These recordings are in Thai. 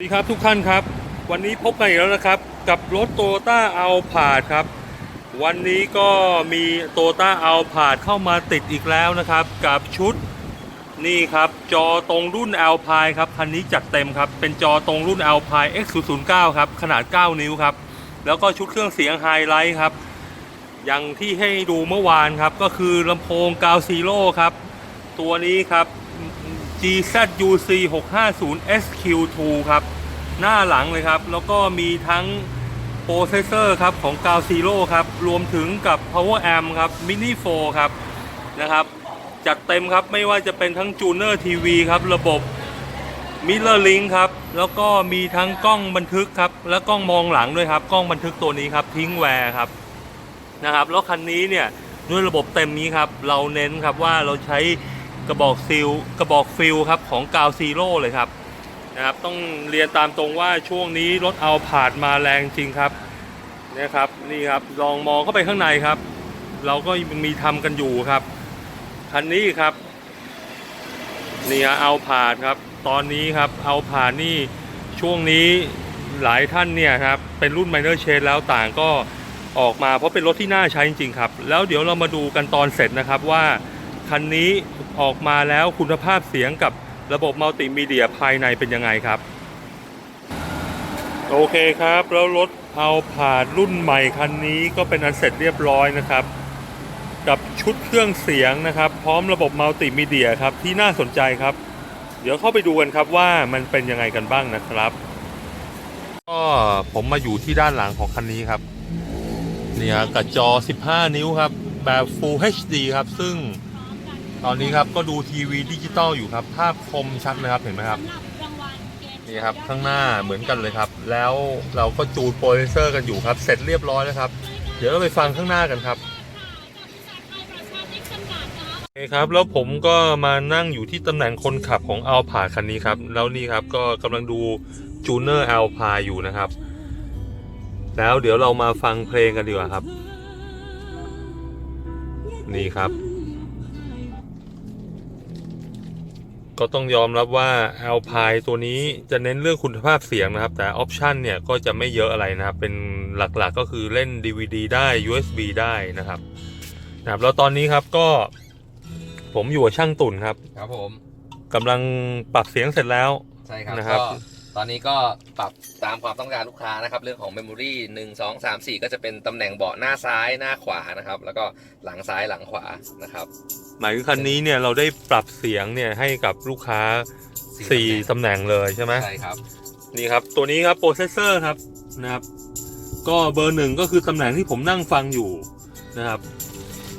สวัสดีครับทุกท่านครับ วันนี้พบกันอีกแล้วนะครับ กับรถโตต้าอัลพาดครับ วันนี้ก็มีโตต้าอัลพาดเข้ามาติดอีกแล้วนะครับ กับชุดนี่ครับจอตรงรุ่น a l p i ครับคันนี้จัดเต็มครับ เป็นจอตรงรุ่น a l p i X009 ครับขนาด 9 นิ้วครับ แล้วก็ชุดเครื่องเสียงไฮไลท์ครับ อย่างที่ให้ดูเมื่อวานครับ ก็คือลำโพงกาวซีโร่ครับ ตัวนี้ครับ GZUC 650 SQ2 ครับ หน้าหลังเลยครับ แล้วก็มีทั้งโปรเซสเซอร์ครับของ g a l Zero ครับ รวมถึงกับ Power Amp ครับ Mini 4 ครับนะครับ จัดเต็มครับไม่ว่าจะเป็นทั้ง Tuner TV ครับ ระบบ Mirror Link ครับ แล้วก็มีทั้งกล้องบันทึกครับ และกล้องมองหลังด้วยครับ กล้องบันทึกตัวนี้ครับ ทิ้งแวร์ครับนะครับ แล้วคันนี้เนี่ยด้วยระบบเต็มนี้ครับ เราเน้นครับว่าเราใช้ กระบอกซิลกระบอกฟิลครับของกาวซีโร่เลยครับนะครับ ต้องเรียนตามตรงว่าช่วงนี้รถเอาผาดมาแรงจริงครับนะครับนี่ครับลองมองเข้าไปข้างในครับ เราก็มีทำกันอยู่ครับคันนี้ครับนี่ฮะเอาผาดครับ ตอนนี้ครับเอาผาดนี่ช่วงนี้หลายท่านเนี่ยครับเป็นรุ่น Minor Change แล้วต่างก็ออกมาเพราะเป็นรถที่น่าใช้จริงๆครับ แล้วเดี๋ยวเรามาดูกันตอนเสร็จนะครับว่า คันนี้ออกมาแล้วคุณภาพเสียงกับระบบมัลติมีเดียภายในเป็นยังไงครับ โอเคครับแล้วรถเอาผ่านรุ่นใหม่คันนี้ก็เป็นอันเสร็จเรียบร้อยนะครับ กับชุดเครื่องเสียงนะครับ พร้อมระบบมัลติมีเดียครับที่น่าสนใจครับ เดี๋ยวเข้าไปดูกันครับว่ามันเป็นยังไงกันบ้างนะครับก็ผมมาอยู่ที่ด้านหลังของคันนี้ครับ เนี่ยกับจอ 15 นิ้วครับ แบบ Full HD ครับ ซึ่ง ตอนนี้ครับก็ดูทีวีดิจิตอลอยู่ครับ ภาพคมชัดเลยครับเห็นไหมครับนี่ครับข้างหน้าเหมือนกันเลยครับ แล้วเราก็จูนโปรเซสเซอร์กันอยู่ครับ เสร็จเรียบร้อยแล้วครับ เดี๋ยวเราไปฟังข้างหน้ากันครับโอเคครับ แล้วผมก็มานั่งอยู่ที่ตำแหน่งคนขับของอัลพาคันนี้ครับ แล้วนี่ครับก็กำลังดูจูเนอร์อัลพาอยู่นะครับ แล้วเดี๋ยวเรามาฟังเพลงกันดีกว่าครับ นี่ครับ ก็ต้องยอมรับว่า Alpine ตัวนี้จะเน้นเรื่องคุณภาพเสียงนะครับ แต่ออปชันเนี่ยก็จะไม่เยอะอะไรนะครับ เป็นหลักๆก็คือเล่น DVD ได้ USB ได้นะครับนะครับ แล้วตอนนี้ครับก็ ผมอยู่กับช่างตุ่นครับ ครับผมกำลังปรับเสียงเสร็จแล้ว ใช่ครับนะครับ ก็ ตอนนี้ก็ปรับตามความต้องการลูกค้านะครับ เรื่องของเมมโมรีหนึ่งสองสามสี่ก็จะเป็นตำแหน่งเบาะหน้าซ้ายหน้าขวานะครับ แล้วก็หลังซ้ายหลังขวานะครับ หมายถึงคันนี้เนี่ยเราได้ปรับเสียงเนี่ยให้กับลูกค้าสี่4ตำแหน่งเลยใช่ไหมใช่ครับ นี่ครับ ตัวนี้ครับโปรเซสเซอร์ครับนะครับ ก็เบอร์หนึ่งก็คือตำแหน่งที่ผมนั่งฟังอยู่นะครับ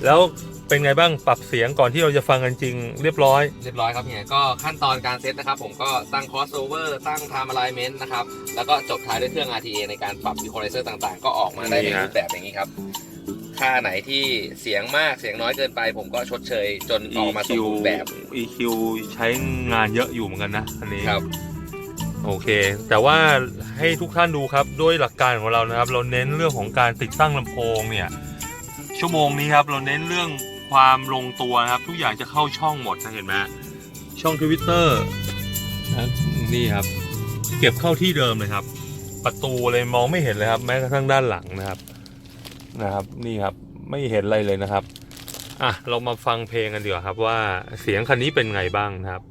แล้ว เป็นไงบ้างปรับเสียงก่อนที่เราจะฟังกันจริง เรียบร้อย เรียบร้อยครับเนี่ยก็ขั้นตอนการเซตนะครับ ผมก็ตั้ง crossover ตั้ง time alignment นะครับ แล้วก็จบท้ายด้วยเครื่อง RTA ในการปรับ equalizer ต่างๆ ก็ออกมาได้ในนี่ฮะรูปแบบอย่างนี้ครับ ค่าไหนที่เสียงมากเสียงน้อยเกินไป ผมก็ชดเชยจนออกมาสมบูรณ์แบบ EQ ใช้งานเยอะอยู่เหมือนกันนะอันนี้ครับโอเค แต่ว่าให้ทุกท่านดูครับด้วยหลักการของเรานะครับ เราเน้นเรื่องของการติดตั้งลำโพงเนี่ยชั่วโมงนี้ครับ เราเน้นเรื่อง ความลงตัวนะครับ ทุกอย่างจะเข้าช่องหมดนะเห็นไหมช่องทวิตเตอร์นี่ครับ เก็บเข้าที่เดิมเลยครับ ประตูเลยมองไม่เห็นเลยครับ แม้กระทั่งด้านหลังนะครับนะครับ นี่ครับไม่เห็นอะไรเลยนะครับอะเรามาฟังเพลงกันดีกว่าครับ ว่าเสียงคันนี้เป็นไงบ้างนะครับ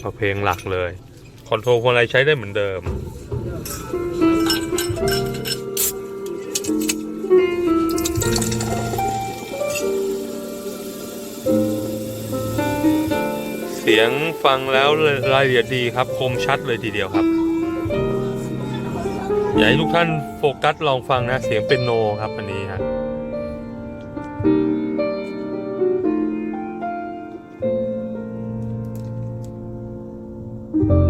เอาเพลงหลักเลย คอนโทรลคนอะไรใช้ได้เหมือนเดิม สียงฟังแล้วรายละเอียดดีครับ คมชัดเลยทีเดียวครับอยากให้ทุกท่านโฟกัสลองฟังนะเสียงเป็นโนครับอันนี้ฮะ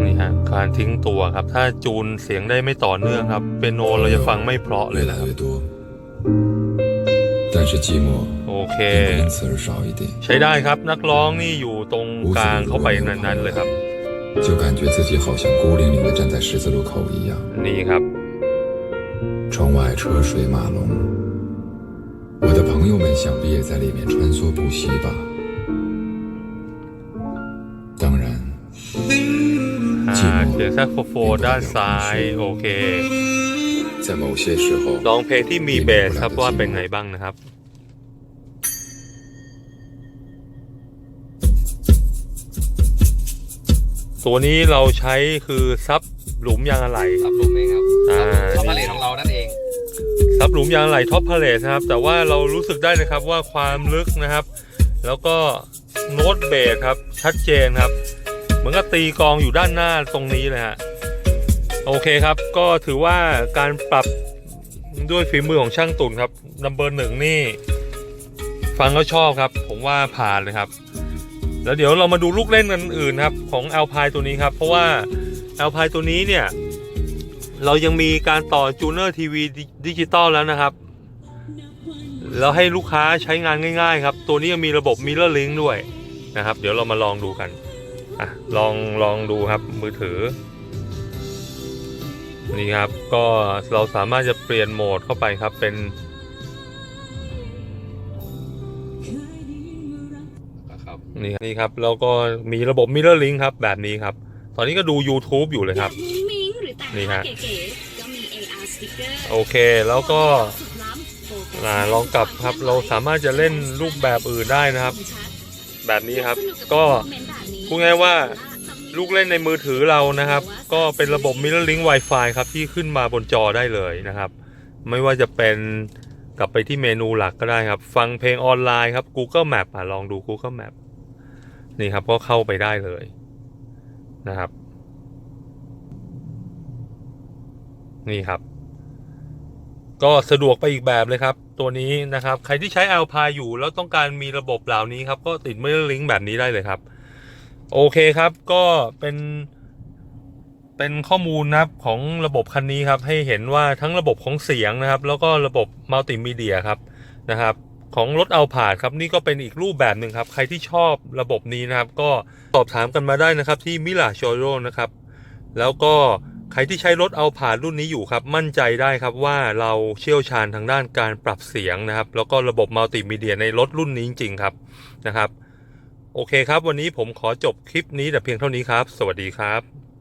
นี่ฮะการทิ้งตัวครับ ถ้าจูนเสียงได้ไม่ต่อเนื่องครับ เป็นโนเราจะฟังไม่เพราะเลยนะครับ อเค 并不因此而少一点， ใช้ได้ครับนักร้องนี่อยู่ตรงกลางเข้าไปนั้นๆเลยครับ 就感觉自己好像孤零零的站在十字路口一样。 นี่ครับ 窗外车水马龙，我的朋友们想必也在里面穿梭不息吧。当然， 寂 อ่า 寞 เสียงแซกโซโฟนด้านซ้าย โอเค 在某些时候 ลองเพลงที่มีเบสครับว่าเป็นไงบ้างนะครับ ตัวนี้เราใช้คือซับหลุมยางอะไหล่ซับหลุมเองครับอ่าซับพาเลทของเรานั่นเองซับหลุมยางอะไหล่ท็อปพาเลทนะครับ แต่ว่าเรารู้สึกได้นะครับว่าความลึกนะครับ แล้วก็โน้ตเบสครับชัดเจนครับ เหมือนกับตีกลองอยู่ด้านหน้าตรงนี้เลยฮะโอเคครับก็ถือว่าการปรับด้วยฝีมือของช่างตุ่นครับนัมเบอร์หนึ่งนี่ ฟังก็ชอบครับ ผมว่าผ่านเลยครับ แล้วเดี๋ยวเรามาดูลูกเล่นกันอื่นครับของ a l p i n e ตัวนี้ครับ เพราะว่า a l p i n e ตัวนี้เนี่ยเรายังมีการต่อจูเนอร์ทีวีดิจิตอลแล้วนะครับ แล้วให้ลูกค้าใช้งานง่ายๆครับ ตัวนี้ยังมีระบบ Mirror Link ด้วยนะครับ เดี๋ยวเรามาลองดูกันอะลองลองดูครับมือถือ นี่ครับก็เราสามารถจะเปลี่ยนโหมดเข้าไปครับเป็น ครับนี่ครับนี่ครับแล้วก็มีระบบ Mirror Link ครับแบบนี้ครับ ตอนนี้ก็ดู YouTube อยู่เลยครับอยากมุ้งมิ้งหรือแต่งนี่หน้าฮะ เก๋ๆก็มี AR สติ๊กเกอร์โอเคแล้วก็สุดล้ำโฟกัสอ่าลองกลับครับเราสามารถจะเล่นรูปแบบอื่นได้นะครับ แบบนี้ครับ ก็ พูดง่ายว่า ลูกเล่นในมือถือเรานะครับ ก็เป็นระบบ Mirror Link Wi-Fi ครับที่ขึ้นมาบนจอได้เลยนะครับ ไม่ว่าจะเป็นกลับไปที่เมนูหลักก็ได้ครับ ฟังเพลงออนไลน์ครับ Google Map อะลองดู Google Map นี่ครับก็เข้าไปได้เลยนะครับ นี่ครับ ก็สะดวกไปอีกแบบเลยครับ ตัวนี้นะครับ ใครที่ใช้ Alpine อยู่ แล้วต้องการมีระบบเหล่านี้ครับ ก็ติด Mirror Link แบบนี้ได้เลยครับ โอเคครับ ก็เป็นเป็นข้อมูลนะครับของระบบคันนี้ครับ ให้เห็นว่าทั้งระบบของเสียงนะครับ แล้วก็ระบบมัลติมีเดียครับนะครับ ของรถเอาผ่าดครับนี่ก็เป็นอีกรูปแบบหนึ่งครับ ใครที่ชอบระบบนี้นะครับ ก็สอบถามกันมาได้นะครับที่มิลาโชโรนะครับ แล้วก็ใครที่ใช้รถเอาผ่าดรุ่นนี้อยู่ครับ มั่นใจได้ครับว่าเราเชี่ยวชาญทางด้านการปรับเสียงนะครับ แล้วก็ระบบมัลติมีเดียในรถรุ่นนี้จริงๆครับนะครับ โอเคครับ วันนี้ผมขอจบคลิปนี้แต่เพียงเท่านี้ครับ สวัสดีครับ